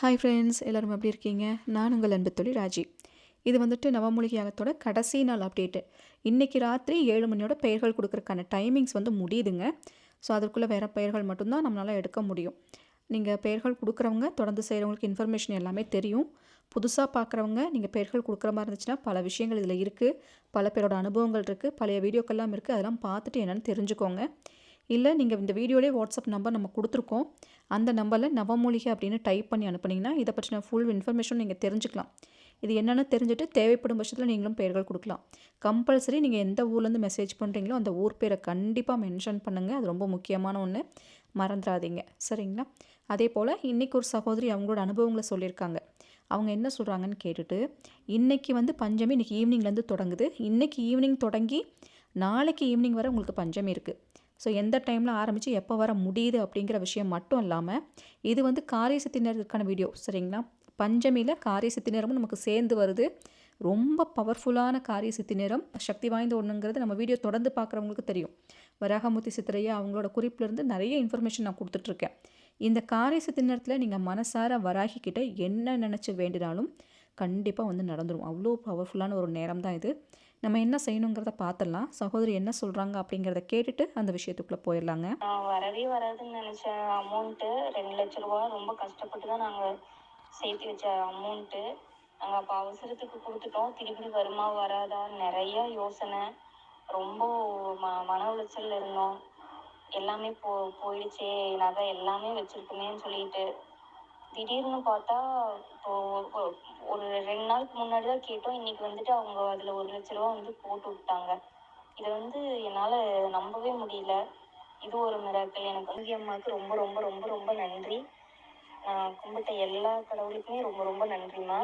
Hi friends எல்லோரும் எப்படி இருக்கீங்க? நான் உங்கள் அன்பு தொழில் ராஜி. இது வந்துட்டு நவமூலிகையாகத்தோட கடைசி நாள் அப்டேட்டு இன்றைக்கி ராத்திரி ஏழு மணியோட பெயர்கள் கொடுக்குறக்கான டைமிங்ஸ் வந்து முடியுதுங்க. ஸோ அதுக்குள்ளே வேறு பெயர்கள் மட்டும்தான் நம்மளால் எடுக்க முடியும். நீங்கள் பெயர்கள் கொடுக்குறவங்க தொடர்ந்து செய்கிறவங்களுக்கு இன்ஃபர்மேஷன் எல்லாமே தெரியும். புதுசாக பார்க்குறவங்க நீங்கள் பெயர்கள் கொடுக்குற மாதிரி இருந்துச்சுன்னா பல விஷயங்கள் இதில் இருக்குது பல பேரோட அனுபவங்கள் இருக்குது பழைய வீடியோக்கள்லாம் இருக்குது அதெல்லாம் பார்த்துட்டு என்னென்னு தெரிஞ்சுக்கோங்க. இல்லை நீங்கள் இந்த வீடியோலேயே வாட்ஸ்அப் நம்பர் நம்ம கொடுத்துருக்கோம். அந்த நம்பரில் நவமூலிகை அப்படின்னு டைப் பண்ணி அனுப்புனீங்கன்னா இதை பற்றின ஃபுல் இன்ஃபர்மேஷன் நீங்கள் தெரிஞ்சுக்கலாம். இது என்னென்னு தெரிஞ்சுட்டு தேவைப்படும் பட்சத்தில் நீங்களும் பெயர்கள் கொடுக்கலாம். கம்பல்சரி நீங்கள் எந்த ஊர்லேருந்து மெசேஜ் பண்ணுறீங்களோ அந்த ஊர் பேரை கண்டிப்பாக மென்ஷன் பண்ணுங்கள் அது ரொம்ப முக்கியமான ஒன்று மறந்துடாதீங்க. சரிங்களா? அதே போல் இன்றைக்கி ஒரு சகோதரி அவங்களோட அனுபவங்களை சொல்லியிருக்காங்க. அவங்க என்ன சொல்கிறாங்கன்னு கேட்டுட்டு இன்றைக்கி வந்து பஞ்சமி இன்றைக்கி ஈவினிங்லேருந்து தொடங்குது. இன்றைக்கி ஈவினிங் தொடங்கி நாளைக்கு ஈவினிங் வரை உங்களுக்கு பஞ்சமி இருக்குது ஸோ எந்த டைமில் ஆரம்பித்து எப்போ வர முடியுது அப்படிங்கிற விஷயம் மட்டும் இல்லாமல் இது வந்து காரிய சித்தினருக்கான வீடியோ சரிங்களா? பஞ்சமியில் காரிய சித்தி நேரமும் நமக்கு சேர்ந்து வருது. ரொம்ப பவர்ஃபுல்லான காரிய சித்தி நேரம் சக்தி வாய்ந்த ஒன்றுங்கிறது நம்ம வீடியோ தொடர்ந்து பார்க்குறவங்களுக்கு தெரியும். வராகமூர்த்தி சித்திரையா அவங்களோட குறிப்பிலிருந்து நிறைய இன்ஃபர்மேஷன் நான் கொடுத்துட்ருக்கேன். இந்த காரிய சித்தி நேரத்தில் நீங்கள் மனசார வராகிக்கிட்ட என்ன நினச்சி வேண்டினாலும் கண்டிப்பாக வந்து நடந்துடும் அவ்வளோ பவர்ஃபுல்லான ஒரு நேரம் தான் இது. நம்ம என்ன செய்யணுங்கிறத பார்த்துடலாம் சகோதரி என்ன சொல்கிறாங்க அப்படிங்கிறத கேட்டுட்டு அந்த விஷயத்துக்குள்ளே போயிடலாங்க. வரவே வராதுன்னு நினச்ச அமௌண்ட்டு ரெண்டு லட்ச ரூபா ரொம்ப கஷ்டப்பட்டு தான் நாங்கள் சேர்த்து வச்ச அமௌண்ட்டு நாங்கள் அப்போ அவசரத்துக்கு கொடுத்துட்டோம். திருப்பி வருமா வராதா? நிறைய யோசனை. ரொம்ப ம மன உளைச்சலில் இருந்தோம். எல்லாமே போ போயிடுச்சே. நகை எல்லாமே வச்சுருக்குமேன்னு சொல்லிட்டு. திடீர்னு பார்த்தா இப்போ ஒரு ரெண்டு நாளுக்கு முன்னாடி தான் கேட்டோம். இன்னைக்கு வந்துட்டு அவங்க அதில் ஒரு லட்ச ரூபா வந்து போட்டு விட்டாங்க. இதை வந்து என்னால் நம்பவே முடியல. இது ஒரு மிராக்கள் எனக்கு வந்து அம்மாவுக்கு ரொம்ப ரொம்ப ரொம்ப ரொம்ப நன்றி. நான் கும்பிட்ட எல்லா கடவுளுக்குமே ரொம்ப ரொம்ப நன்றிம்மா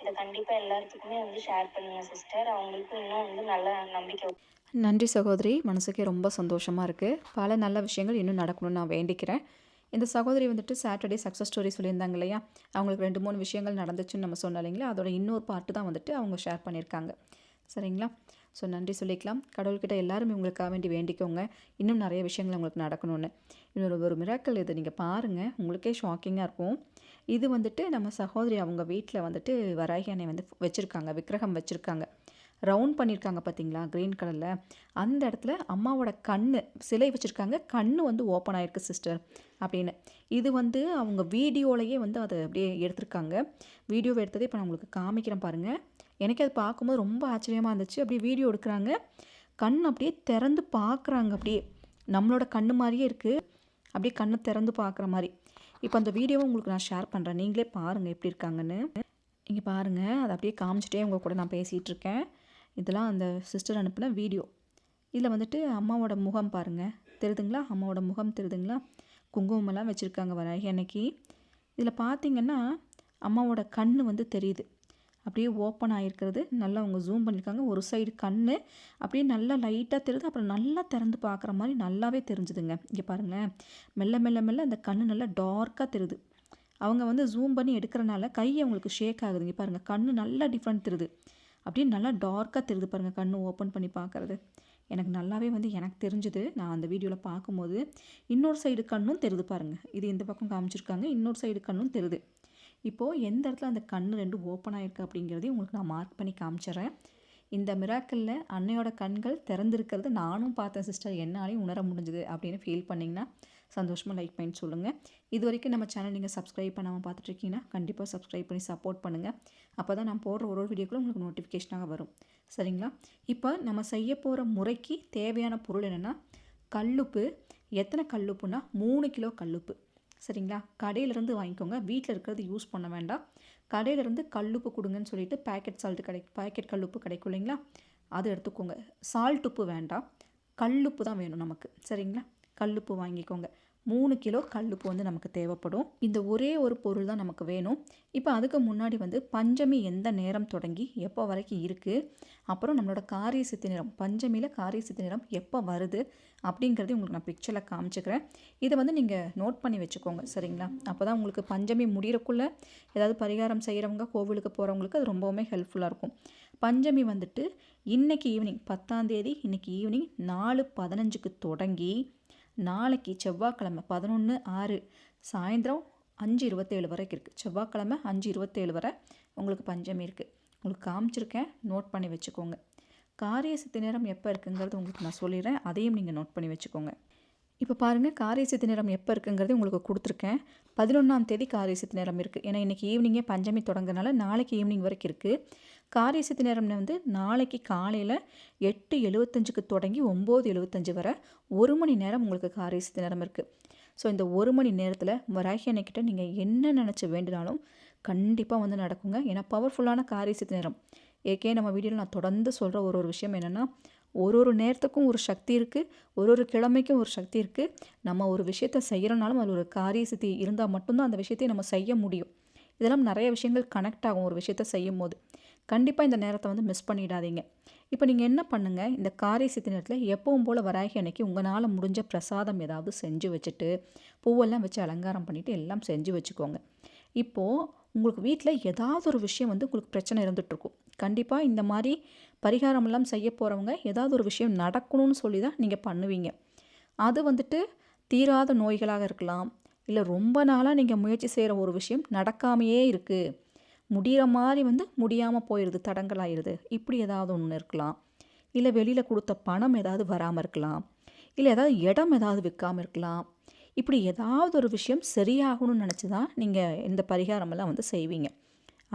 இதை கண்டிப்பாக எல்லாத்துக்குமே வந்து ஷேர் பண்ணுங்க சிஸ்டர் அவங்களுக்கும் இன்னும் வந்து நல்ல நம்பிக்கை நன்றி சகோதரி. மனசுக்கே ரொம்ப சந்தோஷமாக இருக்குது பல நல்ல விஷயங்கள் இன்னும் நடக்கணும்னு நான் வேண்டிக்கிறேன். இந்த சகோதரி வந்துட்டு சாட்டர்டே சக்ஸஸ் ஸ்டோரி சொல்லியிருந்தாங்க இல்லையா? அவங்களுக்கு ரெண்டு மூணு விஷயங்கள் நடந்துச்சுன்னு நம்ம சொன்னோம் இல்லைங்களா? அதோட இன்னொரு பார்ட்டு தான் வந்துட்டு அவங்க ஷேர் பண்ணியிருக்காங்க. சரிங்களா? ஸோ நன்றி சொல்லிக்கலாம். கடவுள்கிட்ட எல்லாருமே உங்களுக்காக வேண்டி வேண்டிக்கோங்க. இன்னும் நிறைய விஷயங்கள் உங்களுக்கு நடக்கணும்னு. இன்னொரு ஒரு மிராக்கள் இதை நீங்கள் பாருங்கள் உங்களுக்கே ஷாக்கிங்காக இருக்கும். இது வந்துட்டு நம்ம சகோதரி அவங்க வீட்டில் வந்துட்டு வராகி அன்னை வந்து வச்சுருக்காங்க. விக்கிரகம் வச்சுருக்காங்க. ரவுண்ட் பண்ணியிருக்காங்க பார்த்தீங்களா? க்ரீன் கலரில். அந்த இடத்துல அம்மாவோட கண் சிலை வச்சுருக்காங்க. கண் வந்து ஓப்பன் ஆகிருக்கு சிஸ்டர் அப்படின்னு. இது வந்து அவங்க வீடியோலையே வந்து அதை அப்படியே எடுத்திருக்காங்க. வீடியோவை எடுத்ததே இப்போ நான் உங்களுக்கு காமிக்கிறேன் பாருங்கள் எனக்கு அது பார்க்கும்போது ரொம்ப ஆச்சரியமாக இருந்துச்சு. அப்படியே வீடியோ எடுக்கிறாங்க. கண் அப்படியே திறந்து பார்க்குறாங்க அப்படியே. நம்மளோட கண் மாதிரியே இருக்குது அப்படியே கண்ணை திறந்து பார்க்குற மாதிரி. இப்போ அந்த வீடியோவை உங்களுக்கு நான் ஷேர் பண்ணுறேன் நீங்களே பாருங்கள் எப்படி இருக்காங்கன்னு. இங்கே பாருங்கள் அதை அப்படியே காமிச்சிட்டே உங்கள் கூட நான் பேசிகிட்டு இருக்கேன். இதெல்லாம் அந்த சிஸ்டர் அனுப்பின வீடியோ இதில் வந்துட்டு அம்மாவோட முகம் பாருங்கள் தெரியுதுங்களா அம்மாவோட முகம் தெரியுதுங்களா குங்குமம்லாம் வச்சுருக்காங்க வர அன்னைக்கு. இதில் பார்த்திங்கன்னா அம்மாவோட கண் வந்து தெரியுது. அப்படியே ஓப்பன் ஆகிருக்கிறது நல்லா அவங்க ஜூம் பண்ணியிருக்காங்க ஒரு சைடு கண் அப்படியே நல்லா லைட்டாக தெரியுது. அப்புறம் நல்லா திறந்து பார்க்குற மாதிரி நல்லாவே தெரிஞ்சுதுங்க. இங்கே பாருங்கள் மெல்ல மெல்ல மெல்ல அந்த கண் நல்லா டார்க்காக தெரியுது. அவங்க வந்து ஜூம் பண்ணி எடுக்கிறனால கை அவங்களுக்கு ஷேக் ஆகுது. இங்கே பாருங்கள் கண் நல்லா டிஃப்ரெண்ட் தெரியுது. அப்படின்னு நல்லா டார்க்காக தெரியுது பாருங்கள் கண்ணு ஓப்பன் பண்ணி பார்க்குறது. எனக்கு நல்லாவே வந்து எனக்கு தெரிஞ்சுது. நான் அந்த வீடியோவில் பார்க்கும்போது இன்னொரு சைடு கண்ணும் தெரியுது பாருங்கள் இது இந்த பக்கம் காமிச்சிருக்காங்க இன்னொரு சைடு கண்ணும் தெரியுது. இப்போது எந்த இடத்துல அந்த கண் ரெண்டு ஓப்பன் ஆகிருக்கு அப்படிங்கிறதையும் உங்களுக்கு நான் மார்க் பண்ணி காமிச்சிட்றேன் இந்த மிராக்கலில் அன்னையோட கண்கள் திறந்திருக்கிறது நானும் பார்த்தேன் சிஸ்டர் என்னாலையும் உணர முடிஞ்சுது அப்படின்னு ஃபீல் பண்ணிங்கன்னா சந்தோஷமாக லைக் பண்ணி சொல்லுங்கள் இது வரைக்கும் நம்ம சேனல் நீங்கள் சப்ஸ்கிரைப் பண்ணாமல் பார்த்துட்ருக்கீங்கன்னா கண்டிப்பாக சப்ஸ்கிரைப் பண்ணி சப்போர்ட் பண்ணுங்கள் அப்போ தான் நான் போடுற ஒரு ஒரு வீடியோக்களும் உங்களுக்கு நோட்டிஃபிகேஷனாக வரும். சரிங்களா? இப்போ நம்ம செய்ய போகிற முறைக்கு தேவையான பொருள் என்னென்னா கல்லுப்பு. எத்தனை கல்லுப்புனா மூணு கிலோ கல்லுப்பு. சரிங்களா? கடையிலேருந்து வாங்கிக்கோங்க. வீட்டில் இருக்கிறது யூஸ் பண்ண வேண்டாம். கடையிலேருந்து கல்லுப்பு கொடுங்கன்னு சொல்லிட்டு பேக்கெட் சால்ட்டு கிடை பேக்கெட் கல்லுப்பு கிடைக்கும் இல்லைங்களா? அது எடுத்துக்கோங்க. சால்ட் உப்பு வேண்டாம். கல்லுப்பு தான் வேணும் நமக்கு. சரிங்களா? கல்லுப்பு வாங்கிக்கோங்க. மூணு கிலோ கல்லுப்பு வந்து நமக்கு தேவைப்படும். இந்த ஒரே ஒரு பொருள் தான் நமக்கு வேணும். இப்போ அதுக்கு முன்னாடி வந்து பஞ்சமி எந்த நேரம் தொடங்கி எப்போ வரைக்கும் இருக்குது அப்புறம் நம்மளோட காரிய சித்தி நிறம் பஞ்சமியில் காரிய சித்தி நிறம் எப்போ வருது? அப்படிங்கிறது உங்களுக்கு நான் பிக்சரில் காமிச்சுக்கிறேன். இதை வந்து நீங்கள் நோட் பண்ணி வச்சுக்கோங்க சரிங்களா? அப்போ தான் உங்களுக்கு பஞ்சமி முடிகிறக்குள்ளே ஏதாவது பரிகாரம் செய்கிறவங்க கோவிலுக்கு போகிறவங்களுக்கு அது ரொம்பவுமே ஹெல்ப்ஃபுல்லாக இருக்கும். பஞ்சமி வந்துட்டு இன்றைக்கி ஈவினிங் பத்தாந்தேதி இன்றைக்கி ஈவினிங் நாலு பதினஞ்சுக்கு தொடங்கி நாளைக்கு செவ்வாய்க்கிழமை பதினொன்று ஆறு சாயந்தரம் அஞ்சு இருபத்தேழு வரைக்கும் இருக்குது செவ்வாய்க்கிழமை அஞ்சு இருபத்தேழு வரை உங்களுக்கு பஞ்சமி இருக்குது உங்களுக்கு காமிச்சிருக்கேன் நோட் பண்ணி வச்சுக்கோங்க. காரிய சித்தி நேரம் எப்போ இருக்குங்கிறது உங்களுக்கு நான் சொல்லிடுறேன். அதையும் நீங்கள் நோட் பண்ணி வச்சுக்கோங்க. இப்போ பாருங்கள் காரிய சித்தி நேரம் எப்போ இருக்குங்கிறது உங்களுக்கு கொடுத்துருக்கேன். பதினொன்றாம் தேதி காரிய சித்தி நேரம் இருக்குது ஏன்னா இன்றைக்கி ஈவினிங்கே பஞ்சமி தொடங்குறனால நாளைக்கு ஈவினிங் வரைக்கும் இருக்குது காரியசித்தி நேரம்னு நேரம் வந்து நாளைக்கு காலையில் எட்டு எழுபத்தஞ்சுக்கு தொடங்கி ஒம்பது எழுபத்தஞ்சு வரை ஒரு மணி நேரம் உங்களுக்கு காரியசித்தி நேரம் இருக்குது ஸோ இந்த ஒரு மணி நேரத்தில் வராகி அன்னைக்கிட்ட நீங்கள் என்ன நினச்சி வேண்டினாலும் கண்டிப்பாக வந்து நடக்குங்க. ஏன்னா பவர்ஃபுல்லான காரியசித்தி நேரம். ஏற்கே நம்ம வீடியோவில் நான் தொடர்ந்து சொல்கிற ஒரு ஒரு விஷயம் என்னென்னா ஒரு ஒரு நேரத்துக்கும் ஒரு சக்தி இருக்குது ஒரு ஒரு கிழமைக்கும் ஒரு சக்தி இருக்குது நம்ம ஒரு விஷயத்தை செய்கிறனாலும் அதில் ஒரு காரிய சித்தி இருந்தால் மட்டும்தான் அந்த விஷயத்தையும் நம்ம செய்ய முடியும். இதெல்லாம் நிறைய விஷயங்கள் கனெக்ட் ஆகும் ஒரு விஷயத்த செய்யும் போது கண்டிப்பாக இந்த நேரத்தை வந்து மிஸ் பண்ணிடாதீங்க. இப்போ நீங்கள் என்ன பண்ணுங்கள் இந்த காரிய சித்தி நேரத்தில் எப்பவும் போல் வராகி அன்னைக்கு உங்களால் முடிஞ்ச பிரசாதம் ஏதாவது செஞ்சு வச்சுட்டு பூவெல்லாம் வச்சு அலங்காரம் பண்ணிவிட்டு எல்லாம் செஞ்சு வச்சுக்கோங்க. இப்போது உங்களுக்கு வீட்டில் ஏதாவது ஒரு விஷயம் வந்து உங்களுக்கு பிரச்சனை இருந்துகிட்ருக்கும் கண்டிப்பாக இந்த மாதிரி பரிகாரமெல்லாம் செய்ய போகிறவங்க ஏதாவது ஒரு விஷயம் நடக்கணும்னு சொல்லி தான் நீங்கள் பண்ணுவீங்க. அது வந்துட்டு தீராத நோய்களாக இருக்கலாம். இல்லை ரொம்ப நாளாக நீங்கள் முயற்சி செய்கிற ஒரு விஷயம் நடக்காமையே இருக்குது முடிகிற மாதிரி வந்து முடியாமல் போயிடுது தடங்கலாயிடுது இப்படி ஏதாவது ஒன்று இருக்கலாம். இல்லை வெளியில் கொடுத்த பணம் ஏதாவது வராமல் இருக்கலாம். இல்லை ஏதாவது இடம் ஏதாவது விற்காமல் இருக்கலாம். இப்படி ஏதாவது ஒரு விஷயம் சரியாகணும்னு நினச்சி தான் நீங்கள் இந்த பரிகாரமெல்லாம் வந்து செய்வீங்க.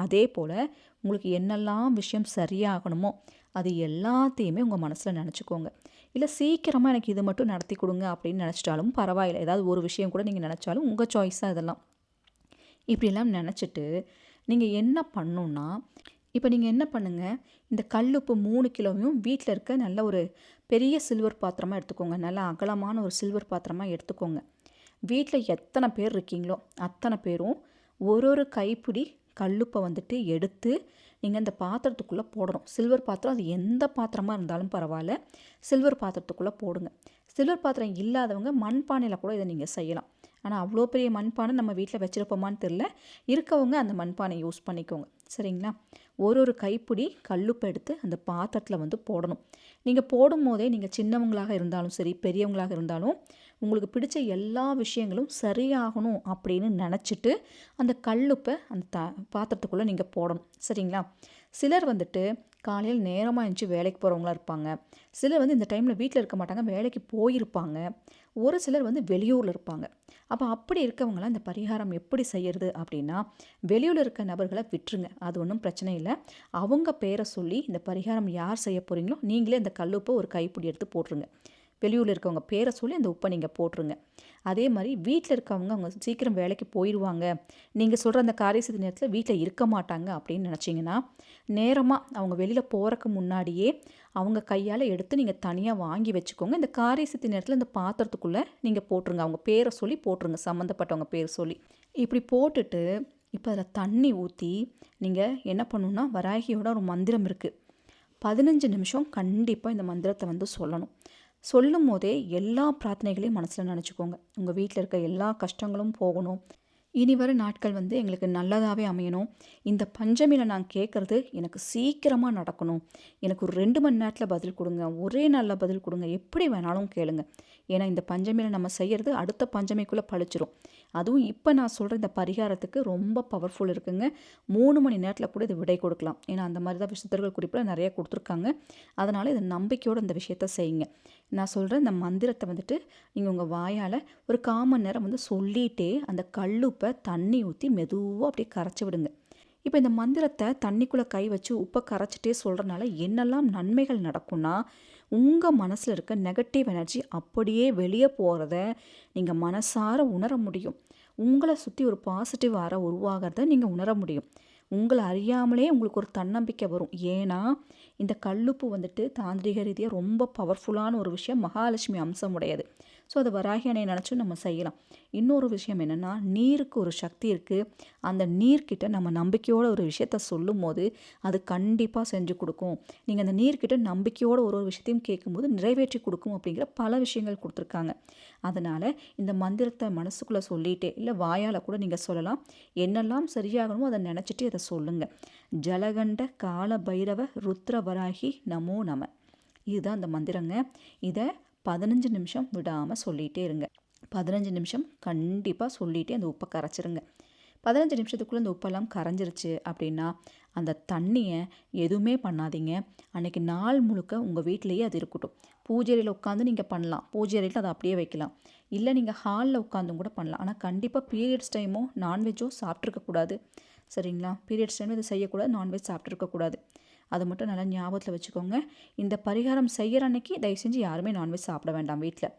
அதே போல் உங்களுக்கு என்னெல்லாம் விஷயம் சரியாகணுமோ அது எல்லாத்தையுமே உங்கள் மனசில் நினச்சிக்கோங்க. இல்லை சீக்கிரமாக எனக்கு இது மட்டும் நடத்தி கொடுங்க அப்படின்னு நினச்சிட்டாலும் பரவாயில்ல. ஏதாவது ஒரு விஷயம் கூட நீங்கள் நினச்சாலும் உங்கள் சாய்ஸ் இதெல்லாம். இப்படிலாம் நினச்சிட்டு நீங்கள் என்ன பண்ணணுன்னா இப்போ நீங்கள் என்ன பண்ணுங்கள் இந்த கல்லுப்பு மூணு கிலோவையும் வீட்டில் இருக்க நல்ல ஒரு பெரிய சில்வர் பாத்திரமாக எடுத்துக்கோங்க. நல்ல அகலமான ஒரு சில்வர் பாத்திரமாக எடுத்துக்கோங்க. வீட்டில் எத்தனை பேர் இருக்கீங்களோ அத்தனை பேரும் ஒரு ஒரு கைப்பிடி கல்லுப்பை வந்துட்டு எடுத்து நீங்கள் அந்த பாத்திரத்துக்குள்ளே போடணும். சில்வர் பாத்திரம் அது எந்த பாத்திரமாக இருந்தாலும் பரவாயில்ல. சில்வர் பாத்திரத்துக்குள்ளே போடுங்க. சில்வர் பாத்திரம் இல்லாதவங்க மண்பானையில் கூட இதை நீங்கள் செய்யலாம். ஆனால் அவ்வளோ பெரிய மண்பானை நம்ம வீட்டில் வச்சுருப்போமான்னு தெரில இருக்கவங்க அந்த மண்பானை யூஸ் பண்ணிக்கோங்க. சரிங்களா? ஒரு ஒரு கைப்பிடி கல்லுப்பை எடுத்து அந்த பாத்திரத்தில் வந்து போடணும். நீங்கள் போடும் போதே நீங்கள் சின்னவங்களாக இருந்தாலும் சரி பெரியவங்களாக இருந்தாலும் உங்களுக்கு பிடிச்ச எல்லா விஷயங்களும் சரியாகணும் அப்படின்னு நினச்சிட்டு அந்த கல்லுப்பை அந்த த பாத்திரத்துக்குள்ளே நீங்கள் போடணும். சரிங்களா? சிலர் வந்துட்டு காலையில் நேரமாக இருந்துச்சு வேலைக்கு போகிறவங்களா இருப்பாங்க. சிலர் வந்து இந்த டைமில் வீட்டில் இருக்க மாட்டாங்க வேலைக்கு போயிருப்பாங்க. ஒரு சிலர் வந்து வெளியூரில் இருப்பாங்க. அப்போ அப்படி இருக்கவங்களாம் இந்த பரிகாரம் எப்படி செய்யறது அப்படின்னா வெளியூரில் இருக்க நபர்களை விட்டுருங்க. அது ஒன்றும் பிரச்சனை இல்லை. அவங்க பேரை சொல்லி இந்த பரிகாரம் யார் செய்ய போகிறீங்களோ நீங்களே இந்த கல்லுப்பை ஒரு கைப்பிடி எடுத்து போட்டுருங்க. வெளியூரில் இருக்கவங்க பேரை சொல்லி அந்த உப்பை நீங்கள் போட்டுருங்க. அதே மாதிரி வீட்டில் இருக்கவங்க அவங்க சீக்கிரம் வேலைக்கு போயிடுவாங்க நீங்கள் சொல்கிற அந்த காரியசித்த நேரத்தில் வீட்டில் இருக்க மாட்டாங்க அப்படின்னு நினச்சிங்கன்னா நேரமாக அவங்க வெளியில் போகிறக்கு முன்னாடியே அவங்க கையால் எடுத்து நீங்கள் தனியாக வாங்கி வச்சுக்கோங்க. இந்த காரியசித்தி நேரத்தில் இந்த பாத்திரத்துக்குள்ளே நீங்கள் போட்டுருங்க. அவங்க பேரை சொல்லி போட்டுருங்க. சம்மந்தப்பட்டவங்க பேர் சொல்லி. இப்படி போட்டுட்டு இப்போ அதில் தண்ணி ஊற்றி நீங்கள் என்ன பண்ணணுன்னா வராகியோட ஒரு மந்திரம் இருக்குது பதினஞ்சு நிமிஷம் கண்டிப்பாக இந்த மந்திரத்தை வந்து சொல்லணும். சொல்லும் போதே எல்லா பிரார்த்தனைகளையும் மனசில் நினச்சிக்கோங்க. உங்கள் வீட்டில் இருக்க எல்லா கஷ்டங்களும் போகணும். இனி வர நாட்கள் வந்து எங்களுக்கு நல்லதாகவே அமையணும். இந்த பஞ்சமியில் நான் கேட்குறது எனக்கு சீக்கிரமாக நடக்கணும். எனக்கு ஒரு ரெண்டு மணி நேரத்தில் பதில் கொடுங்க. ஒரே நாளில் பதில் கொடுங்க. எப்படி வேணாலும் கேளுங்க. ஏன்னா இந்த பஞ்சமியில் நம்ம செய்கிறது அடுத்த பஞ்சமிக்குள்ளே பழிச்சிரும். அதுவும் இப்போ நான் சொல்கிற இந்த பரிகாரத்துக்கு ரொம்ப பவர்ஃபுல் இருக்குங்க. மூணு மணி நேரத்தில் கூட இது விடை கொடுக்கலாம். ஏன்னா அந்த மாதிரி தான் சித்தர்கள் குறிப்பில் நிறைய கொடுத்துருக்காங்க. அதனால் இதை நம்பிக்கையோடு இந்த விஷயத்த செய்யுங்க. நான் சொல்கிற இந்த மந்திரத்தை வந்துட்டு நீங்கள் உங்கள் வாயால் ஒரு காமன் நேரம் வந்து சொல்லிகிட்டே அந்த கல்லுப்பை தண்ணி ஊற்றி மெதுவாக அப்படியே கரைச்சி விடுங்க. இப்போ இந்த மந்திரத்தை தண்ணிக்குள்ளே கை வச்சு உப்பை கரைச்சிட்டே சொல்கிறனால என்னெல்லாம் நன்மைகள் நடக்கும்னா உங்கள் மனசில் இருக்க நெகட்டிவ் எனர்ஜி அப்படியே வெளியே போகிறத நீங்கள் மனசார உணர முடியும். உங்களை சுற்றி ஒரு பாசிட்டிவ் ஆற உருவாகிறத நீங்கள் உணர முடியும். உங்களை அறியாமலே உங்களுக்கு ஒரு தன்னம்பிக்கை வரும். ஏன்னா இந்த கல்லுப்பு வந்துட்டு தாந்திரிக ரீதியாக ரொம்ப பவர்ஃபுல்லான ஒரு விஷயம் மகாலட்சுமி அம்சம் உடையது ஸோ அதை வராகி அணையை நினச்சும் நம்ம செய்யலாம். இன்னொரு விஷயம் என்னென்னா நீருக்கு ஒரு சக்தி இருக்குது அந்த நீர்கிட்ட நம்ம நம்பிக்கையோட ஒரு விஷயத்த சொல்லும் போது அது கண்டிப்பாக செஞ்சு கொடுக்கும். நீங்கள் அந்த நீர்கிட்ட நம்பிக்கையோட ஒரு ஒரு விஷயத்தையும் கேட்கும்போது நிறைவேற்றி கொடுக்கும் அப்படிங்கிற பல விஷயங்கள் கொடுத்துருக்காங்க. அதனால் இந்த மந்திரத்தை மனசுக்குள்ளே சொல்லிட்டே இல்லை வாயால் கூட நீங்கள் சொல்லலாம். என்னெல்லாம் சரியாகணுமோ அதை நினச்சிட்டு அதை சொல்லுங்கள் ஜலகண்ட கால பைரவ ருத்ர வராகி நமோ நம. இதுதான் அந்த மந்திரங்க. இதை பதினஞ்சு நிமிஷம் விடாமல் சொல்லிகிட்டே இருங்க. பதினஞ்சு நிமிஷம் கண்டிப்பாக சொல்லிகிட்டே அந்த உப்பை கரைச்சிருங்க. பதினஞ்சு நிமிஷத்துக்குள்ளே இந்த உப்பெல்லாம் கரைஞ்சிருச்சு அப்படின்னா அந்த தண்ணியை எதுவுமே பண்ணாதீங்க. அன்றைக்கி நாள் முழுக்க உங்கள் வீட்டிலேயே அது இருக்கட்டும். பூஜை அறையில் உட்காந்து நீங்கள் பண்ணலாம். பூஜை அறையில் அதை அப்படியே வைக்கலாம். இல்லை நீங்கள் ஹாலில் உட்காந்தும் கூட பண்ணலாம். ஆனால் கண்டிப்பாக பீரியட்ஸ் டைமோ நான்வெஜ்ஜோ சாப்பிட்ருக்கக்கூடாது சரிங்களா? பீரியட்ஸ் டைமில் இது செய்யக்கூடாது. நான்வெஜ் சாப்பிட்ருக்கக்கூடாது அது மட்டும் நல்லா ஞாபகத்தில் வச்சுக்கோங்க. இந்த பரிகாரம் செய்கிற அன்னைக்கு தயவு செஞ்சு யாருமே நான்வெஜ் சாப்பிட வேண்டாம் வீட்டில்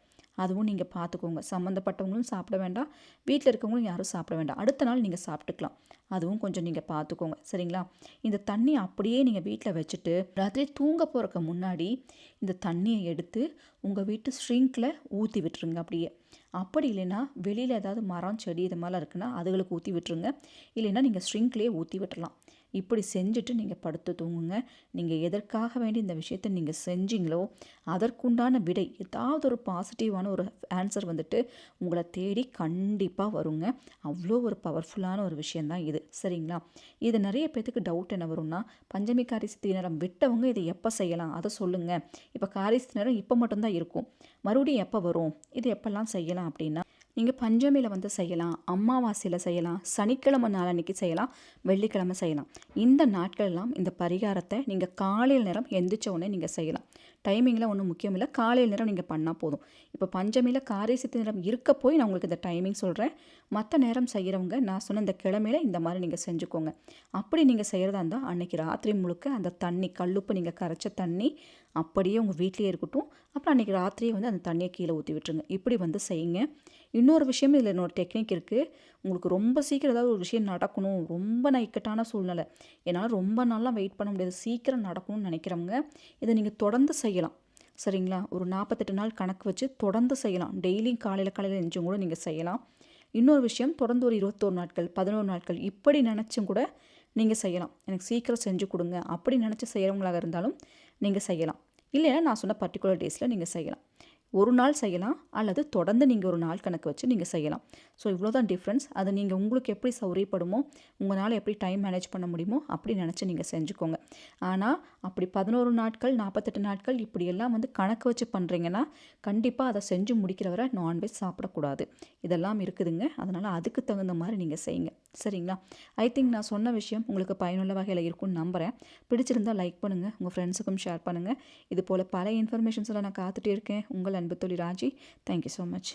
அதுவும் நீங்கள் பார்த்துக்கோங்க சம்மந்தப்பட்டவங்களும் சாப்பிட வேண்டாம். வீட்டில் இருக்கவங்களும் யாரும் சாப்பிட வேண்டாம். அடுத்த நாள் நீங்கள் சாப்பிட்டுக்கலாம். அதுவும் கொஞ்சம் நீங்கள் பார்த்துக்கோங்க சரிங்களா? இந்த தண்ணி அப்படியே நீங்கள் வீட்டில் வச்சுட்டு ராத்திரி தூங்க போகிறக்கு முன்னாடி இந்த தண்ணியை எடுத்து உங்கள் வீட்டு ஸ்ட்ரிங்கில் ஊற்றி விட்டுருங்க அப்படியே. அப்படி இல்லைன்னா வெளியில் ஏதாவது மரம் செடி இது மாதிரிலாம் இருக்குன்னா அதுகளுக்கு ஊற்றி விட்டுருங்க. இல்லைன்னா நீங்கள் ஸ்ட்ரிங்க்லேயே ஊற்றி விட்டுறலாம். இப்படி செஞ்சுட்டு நீங்கள் படுத்து தூங்குங்க. நீங்கள் எதற்காக வேண்டி இந்த விஷயத்தை நீங்கள் செஞ்சீங்களோ அதற்குண்டான விடை ஏதாவது ஒரு பாசிட்டிவான ஒரு ஆன்சர் வந்துட்டு உங்களை தேடி கண்டிப்பாக வருங்க. அவ்வளோ ஒரு பவர்ஃபுல்லான ஒரு விஷயந்தான் இது. சரிங்களா? இது நிறைய பேத்துக்கு டவுட் என்ன வரும்னா பஞ்சமி காரிசி நேரம் விட்டவங்க இதை எப்போ செய்யலாம்? அதை சொல்லுங்கள் இப்போ காரிசி நேரம் இப்போ மட்டும்தான் இருக்கும். மறுபடியும் எப்போ வரும்? இது எப்போல்லாம் செய்யலாம் அப்படின்னா நீங்கள் பஞ்சமியில் வந்து செய்யலாம் அமாவாசையில் செய்யலாம் சனிக்கிழமை நாளன்னைக்கு செய்யலாம் வெள்ளிக்கிழமை செய்யலாம். இந்த நாட்களெல்லாம் இந்த பரிகாரத்தை நீங்கள் காலையில் நேரம் எந்திரிச்ச உடனே நீங்கள் செய்யலாம். டைமிங்கில் ஒன்றும் முக்கியம் இல்லை. காலையில் நேரம் நீங்கள் பண்ணால் போதும். இப்போ பஞ்சமியில் காரை சித்து நேரம் இருக்க போய் நான் உங்களுக்கு இந்த டைமிங் சொல்கிறேன். மற்ற நேரம் செய்கிறவங்க நான் சொன்ன இந்த கிழமையில இந்த மாதிரி நீங்கள் செஞ்சுக்கோங்க. அப்படி நீங்கள் செய்கிறதா இருந்தால் அன்றைக்கி ராத்திரி முழுக்க அந்த தண்ணி கல்லுப்பு நீங்கள் கரைச்ச தண்ணி அப்படியே உங்கள் வீட்லேயே இருக்கட்டும். அப்புறம் அன்றைக்கி ராத்திரியே வந்து அந்த தண்ணியை கீழே ஊற்றி விட்டுருங்க. இப்படி வந்து செய்யுங்க. இன்னொரு விஷயம் இதில் இன்னொரு டெக்னிக் இருக்குது உங்களுக்கு ரொம்ப சீக்கிரம் ஏதாவது ஒரு விஷயம் நடக்கணும். ரொம்ப நான் இக்கட்டான சூழ்நிலை. என்னால் ரொம்ப நாளாக வெயிட் பண்ண முடியாது. சீக்கிரம் நடக்கணும்னு நினைக்கிறவங்க இதை நீங்கள் தொடர்ந்து செய்யலாம். சரிங்களா? ஒரு நாற்பத்தெட்டு நாள் கணக்கு வச்சு தொடர்ந்து செய்யலாம். டெய்லியும் காலையில் காலையில் எஞ்சும் கூட நீங்கள் செய்யலாம். இன்னொரு விஷயம் தொடர்ந்து ஒரு இருபத்தோரு நாட்கள் பதினோரு நாட்கள் இப்படி நினச்சும் கூட நீங்கள் செய்யலாம். எனக்கு சீக்கிரம் செஞ்சு கொடுங்க. அப்படி நினச்சி செய்கிறவங்களாக இருந்தாலும் நீங்கள் செய்யலாம். இல்லைன்னா நான் சொன்ன பர்டிகுலர் டேஸில் நீங்கள் செய்யலாம். ஒரு நாள் செய்யலாம் அல்லது தொடர்ந்து நீங்கள் ஒரு நாள் கணக்கு வச்சு நீங்கள் செய்யலாம். ஸோ இவ்வளோ தான் டிஃப்ரென்ஸ் அது நீங்கள் உங்களுக்கு எப்படி சௌரியப்படுமோ உங்களால் எப்படி டைம் மேனேஜ் பண்ண முடியுமோ அப்படி நினச்சி நீங்கள் செஞ்சுக்கோங்க. ஆனால் அப்படி பதினோரு நாட்கள் நாற்பத்தெட்டு நாட்கள் இப்படியெல்லாம் வந்து கணக்கு வச்சு பண்ணுறீங்கன்னா கண்டிப்பாக அதை செஞ்சு முடிக்கிற வரை நான்வெஜ் சாப்பிடக்கூடாது. இதெல்லாம் இருக்குதுங்க. அதனால் அதுக்கு தகுந்த மாதிரி நீங்கள் செய்யுங்க. சரிங்களா? ஐ திங்க் நான் சொன்ன விஷயம் உங்களுக்கு பயனுள்ள வகையில் இருக்கும்னு நம்புகிறேன் பிடிச்சிருந்தால் லைக் பண்ணுங்கள் உங்கள் ஃப்ரெண்ட்ஸுக்கும் ஷேர் பண்ணுங்கள் இது போல் பல இன்ஃபர்மேஷன்ஸ் எல்லாம் நான் காத்துட்டே இருக்கேன். உங்கள் அன்பு தொழில் ராஜி. Thank you so much